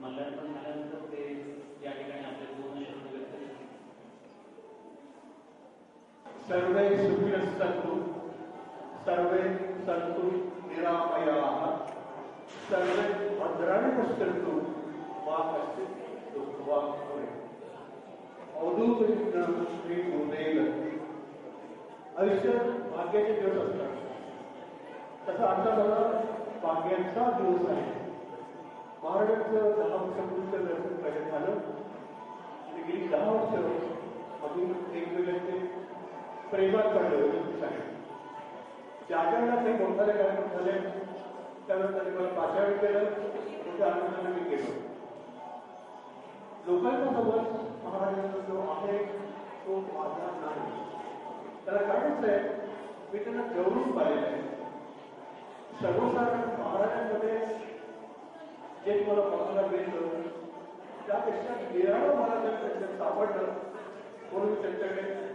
मूल्यांकन झाल्यानंतर ते या ठिकाणी आपले पूर्ण शब्द व्यक्त सर्वे सुखिनः सन्तु। सर्वे सन्तु निरामयाः। सर्वे भद्राणि पश्यन्तु मा कश्चित् दुःखवान् भवेत् श्री गुरुदेव आयुष्यात भाग्याचे दिवस असतात। तसा आजचा मला भाग्यांचा दिवस आहे। प्रेमात पडले होते ज्या ज्यांना काही मोठाले कार्यक्रम झाले त्यानंतर त्यांनी मला पाचारण केलं मोठ्या आनंदाने मी केलं लोकांचा समज महाराजांचा जो आहे तो माझा नाही. त्याला कारणच आहे मी त्यांना जवळून पाहिलेलं आहे. सर्वसाधारण महाराजांमध्ये जे मला बघायला मिळतं त्यापेक्षा निराळं मला जर सापडलं म्हणून त्यांच्याकडे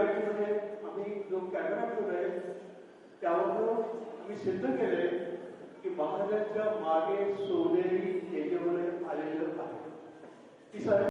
एमआयटी आम्ही जो कॅमेरा ठेवलाय त्यावर आम्ही सिद्ध केले की महाराजांच्या मागे सोनेरी तेजवलय आलेलं आहे. ती सारी